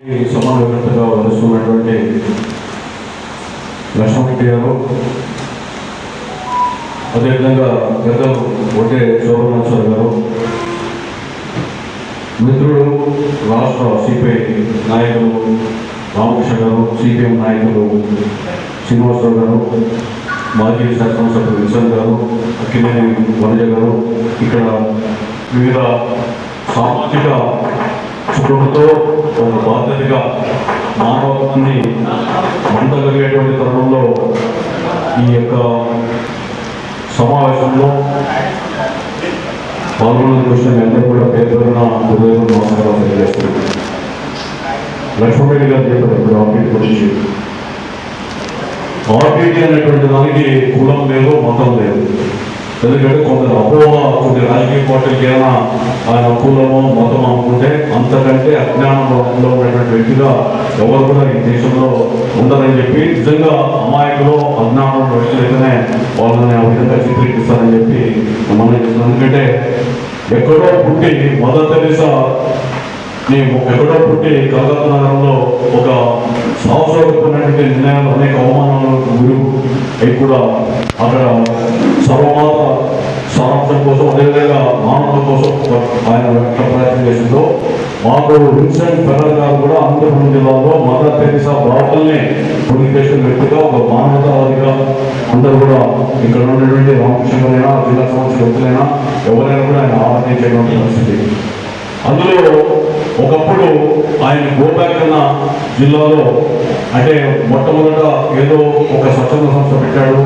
సమానంగా సమావేశంగా వస్తున్నటువంటి లక్ష్మణరెడ్డి గారు అదేవిధంగా గత ఒకే శోభనాశ్వర గారు మిత్రుడు రాష్ట్ర సిపిఐ నాయకులు రామకృష్ణ గారు సిపిఎం నాయకులు శ్రీనివాసరావు గారు మాజీ శాసనసభ్యులు విల్సన్ గారు అక్కినేని వనజ గారు ఇక్కడ వివిధ సామాజిక చుట్టూతో ఒక బాధ్యతగా మానవత్వాన్ని ఉండగలిగేటువంటి తరుణంలో ఈ యొక్క సమావేశంలో పాల్గొన్న దృష్టి అందరూ కూడా పేరు పేరున హృదయం నమస్కారాలు తెలియజేస్తున్నాను. లక్ష్మణరెడ్డి గారు చెప్పారు ఇప్పుడు గురించి ఆర్బీటీ అనేటువంటి దానికి కులం లేదు మతం లేదు. ఎందుకంటే కొందరు అపోహ కొన్ని రాజకీయ పార్టీలకి ఏమైనా ఆయన కులమో మతం అనుకుంటే అంత అజ్ఞానంలో ఉన్నటువంటి వ్యక్తిగా ఎవరు కూడా ఈ దేశంలో ఉండరని చెప్పి నిజంగా అమాయకులు అజ్ఞానం వ్యక్తులైతేనే వాళ్ళని ఆ విధంగా చిత్రీకరిస్తారని చెప్పి మనం ఎందుకంటే ఎక్కడో పుట్టి మదర్ తెరీసా నేను ఎక్కడో పుట్టి కలకత్తా నగరంలో ఒక సాహసోపమైనటువంటి నిర్ణయాలు అనేక అవమానాలకు అవి కూడా అక్కడ సర్వమాత సారాంశం కోసం అదేవిధంగా మానవత కోసం ఆయన ఎట్లా ప్రయత్నం చేసిందో మాకు విన్సెంట్ ఫెడర్ గారు కూడా అనంతపురం జిల్లాలో మదర్ తెరీసా బాబల్ని కమ్యూనికేషన్ వ్యక్తిగా ఒక మానవతావాదిగా అందరూ కూడా ఇక్కడ ఉన్నటువంటి రామకృష్ణ గారైనా జిల్లా సంస్థ వ్యక్తులైనా ఎవరైనా కూడా ఆయన ఆరాధించేటువంటి పరిస్థితి. అందులో ఒకప్పుడు ఆయన గోబ్యాక్ అన్న జిల్లాలో అంటే మొట్టమొదట ఏదో ఒక స్వచ్ఛంద సంస్థ పెట్టాడు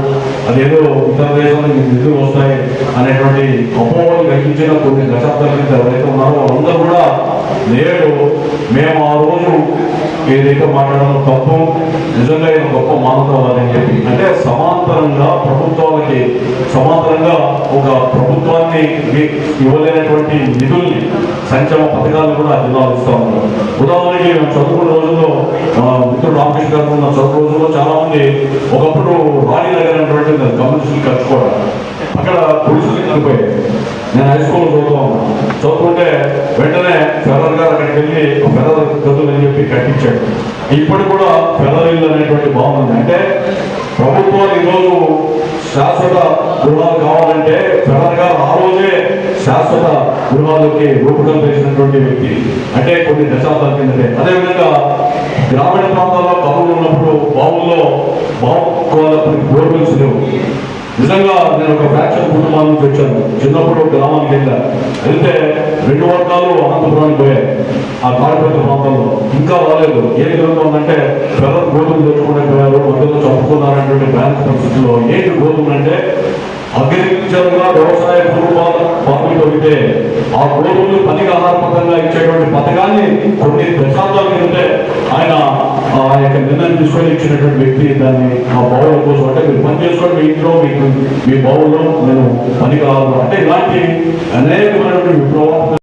అదేదో ఇతర దేశాలకు నిధులు వస్తాయి అనేటువంటి అపోహలు కలిగించిన కొన్ని దశాబ్దాల క్రితం ఎవరైతే ఉన్నారో వాళ్ళందరూ కూడా నేడు మేము ఆ రోజు ఏదైతే మాట్లాడడం తప్పు నిజంగా ఈయన గొప్ప మానవతావాది చెప్పి. అంటే సమాంతరంగా ప్రభుత్వాలకి సమాంతరంగా ఒక ప్రభుత్వాన్ని ఇవ్వలేనటువంటి నిధుల్ని సంక్షేమ పథకాలు కూడా జిల్లాలు జిల్లాలో ఇస్తా ఉన్నారు. ఉదాహరణకి మేము చదువుకున్న రోజుల్లో మిత్రుడు రామకృష్ణ గారు ఉన్న చదువు రోజుల్లో చాలా మంది ఒకప్పుడు రాణి నగర్ అనేటువంటి కమ్యూనిస్టులు కట్టుకోవడం అక్కడ పోలీసులు చనిపోయాయి నేను హై స్కూల్ చదువుతూ ఉన్నాను చదువుకుంటే వెంటనే అక్కడికి వెళ్ళి పెద్ద గదులు అని చెప్పి కట్టించాడు. ఇప్పుడు కూడా ఫెడరల్ ఇల్లు అనేటువంటి బాగుంది అంటే ప్రభుత్వం ఈరోజు శాశ్వత గృహాలు కావాలంటే ఫెడరల్ గారు ఆ రోజే శాశ్వత గృహాలకి రూపకల్పించినటువంటి వ్యక్తి. అంటే కొన్ని దశాబ్దాల కిందటే. అదేవిధంగా గ్రామీణ ప్రాంతాల్లో కవులు ఉన్నప్పుడు బావుల్లో బావుకోవాలప్పుడు బోర్వెల్స్ లేవు. నిజంగా నేను ఒక ఫ్రాక్చర్ కుటుంబాల నుంచి వచ్చాను చిన్నప్పుడు గ్రామానికి వెళ్ళా. వెళ్తే రెండు వర్గాలు అనంతపురానికి పోయాయి. ఆ తాడిపత్రి ప్రాంతంలో. ఇంకా రాలేదు. ఏ విధంగా ఉందంటే పిల్లలు గోధుమలు తెచ్చుకునే పోయారు మధ్యలో చంపుకున్నారనేటువంటి బ్యాంక్ పరిస్థితుల్లో ఏంటి గోధుమలు అంటే అగ్రికల్చర్గా వ్యవసాయ కుటుంబాల ఉంటే ఆ గోధుమలు పనికి ఆధారపరంగా ఇచ్చేటువంటి పథకాన్ని కొన్ని దశాబ్దాల క్రితమే ఆయన ఆ యొక్క నిర్ణయం తీసుకొని ఇచ్చినటువంటి వ్యక్తి దాన్ని ఆ బావుల కోసం అంటే మీరు పని చేసుకోండి మీ ఇంట్లో మీకు మీ బావుల్లో నేను పనికి రాదు అంటే ఇలాంటి అనేకమైనటువంటి విప్లవం